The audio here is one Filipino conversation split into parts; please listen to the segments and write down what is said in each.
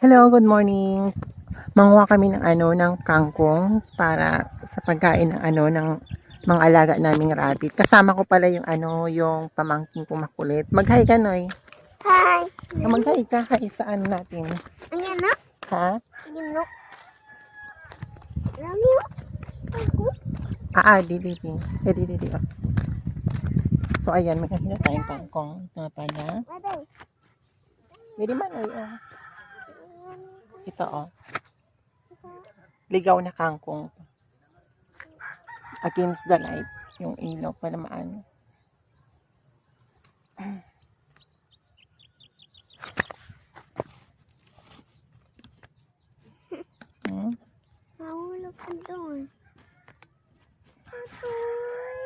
Hello, good morning. Manguha kami ng ano ng kangkong para sa pagkain ng ano ng mga alaga naming rabbit. Kasama ko pala yung ano yung pamangking ko makulit. Mag-hi ka, Noy. Hi. Ah, Mag-hi ka, hi sa ano natin. Ayan na. Ha? Ayan na. Alam mo? Ah, ah, di, di, di. Eh, di, di, di. Oh. So, ayan, may kahina tayong kangkong. Ito pala. Hindi man, ay, oh. Ito, oh. Ligaw na kangkong. Against the light. Yung ilaw pa na maano. Hmm? Mahulog ka doon. Atoy.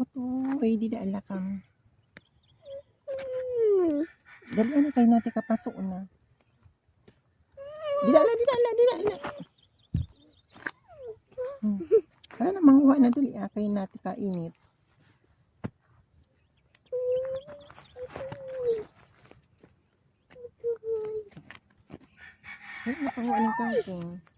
Otoy, di da alakam. Hmm. Dali na kayo natin kapasok na. Di da ala, di da ala, di da ala. Hmm. Kaya na manguha na dali ah, kayo natin kainit. Ay, napanguha ng kangkong.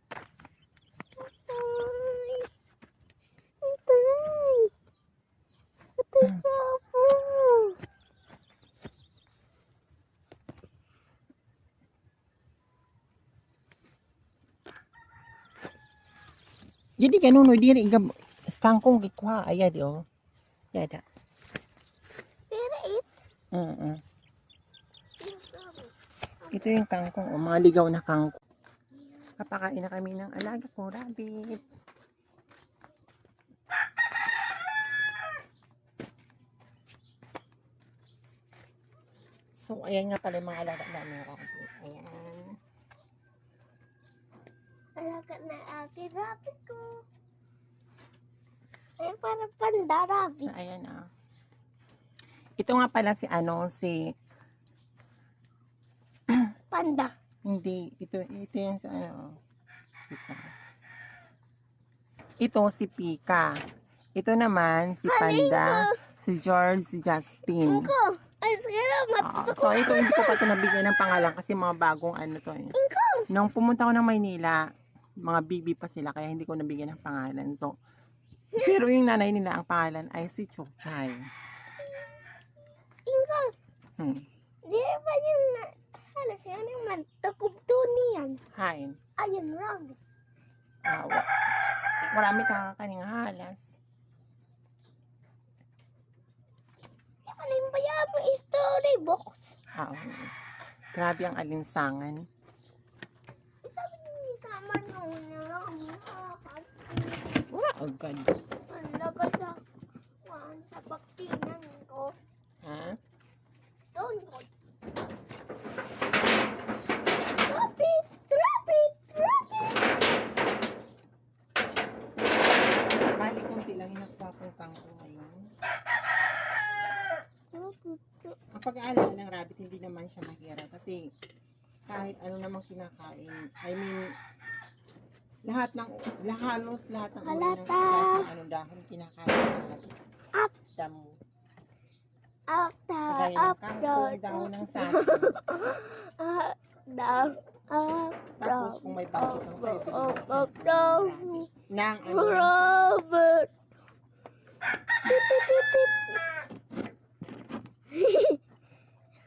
Jadi ganun, no, diri gab kangkong gikuha aya di oh. Yada. Pero it. Mm. Ito yung kangkong, oh, mga ligaw na kangkong. Papakain na kami ng alaga ko, rabbit. So, ayan nga pala yung mga alaga namin rabbit. Ayan. Alaga na aking rabbit ko. Ay, parang panda So, rabbit. ayan ah. Ito nga pala si ano, si, Panda. hindi, ito, ito yung sa ano, Pika. Ito si Pika. Ito naman si Panda, si George, si Justin. Inko. Ay, salamat. Oo. so ito hindi ko pa ito nabigyan ng pangalan kasi mga bagong ano to. eh. Inko. Nung pumunta ko ng Maynila, mga bibi pa sila kaya hindi ko nabigyan ng pangalan. So, pero yung nanay nila ang pangalan ay si Chokchay. Inko. Hmm. Di ba yung halos yan yung mantakubto niyan? Hi. Ayun, rabbit. Ah, wa- marami kang kaning halas. Alin ba yan mo storybook? Ah, oo. Grabe ang alinsangan. Agad. Ang lagas sa kuwan sa baktinan ko. Ha? Doon ko. Rabbit! Rabbit! Rabbit! Bali konti lang yung kong kangkong ngayon. Ang pag-aalala ng rabbit, hindi naman siya mahirap kasi kahit ano namang kinakain, I mean, lahat ng, halos lahat ng uri ng klaseng ano dahon kinakain rabbit. Up. Damo. Up, ng up, down, dahon ng up, saging. up, down, up, Tapos kung may budget ng kayo, up, up, down. ng ano, Robert.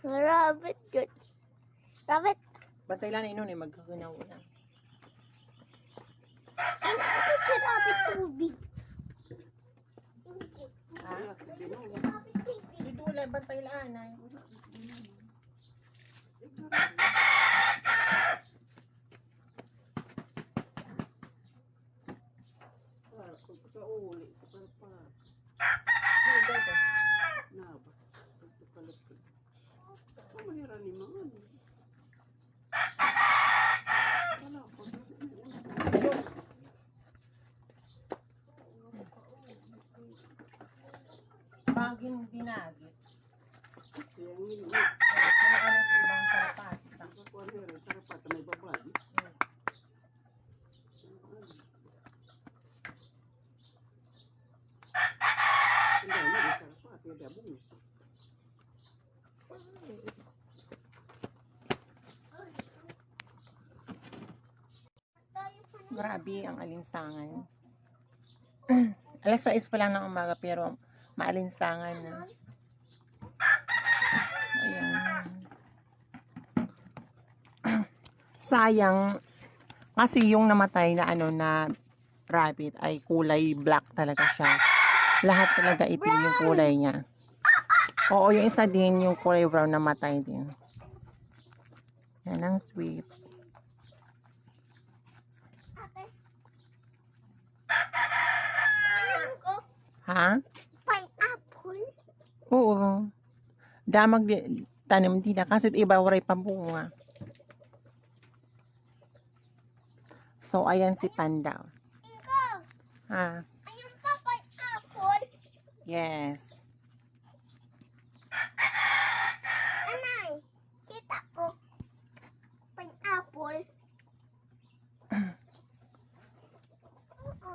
Rabbit, good. Rabbit, bantay lang na inon eh, magkakanaw lang. Ano ba si rabbit tubig? Ha? Rabbit tubig. Dito wala, bantay lang ay. Baging Hinagit. Ano ka ng ibang karapat? Grabe ang alinsangan. Alas 6 pa lang ng umaga pero maalinsangan na. Ayan. Sayang kasi yung namatay na ano na rabbit ay kulay black talaga siya. Lahat talaga itim yung kulay niya. Oo, yung isa din yung kulay brown namatay din. Yan ang sweet. Ha? Pineapple. Oo. Damag di, tanim din na kasi iba waray pa bunga. So, ayan si Panda. Ha? Pineapple. Yes. Anay, kita ko. Pineapple. Oo.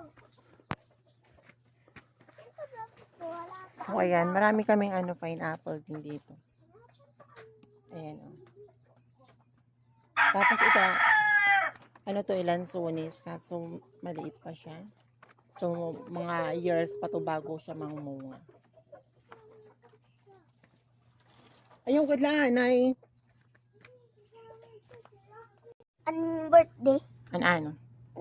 Ito daw, wala pa. So, ayan. Marami kaming ano, pineapple din dito. Ayan, oh. Tapos ito, ano to, ilan sunis. Kaso, maliit pa siya. So, mga years pa to bago siya mangumunga. Ayun, kadlaan, ay. Anong birthday? Ano, ano?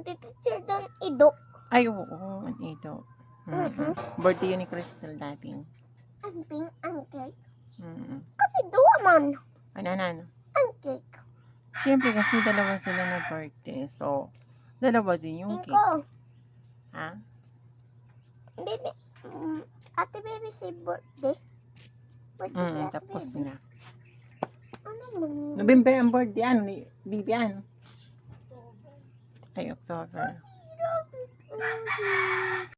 Picture doon, ido. Ay, oo, oo, ano ito. Mm-mm. Birthday ni Crystal dating. Ang pink, ang cake. Mm-mm. Kasi duwa man. Ano, ano, ano? Ang cake. Siyempre, kasi dalawa sila na birthday. So, dalawa din yung cake. Inko, Ha? baby, mm, ate baby si birthday. Birthday si Mm, ate tapos baby. na. Ano mo? November ang birthday, ano, ni Bibi, ano? Ay, October.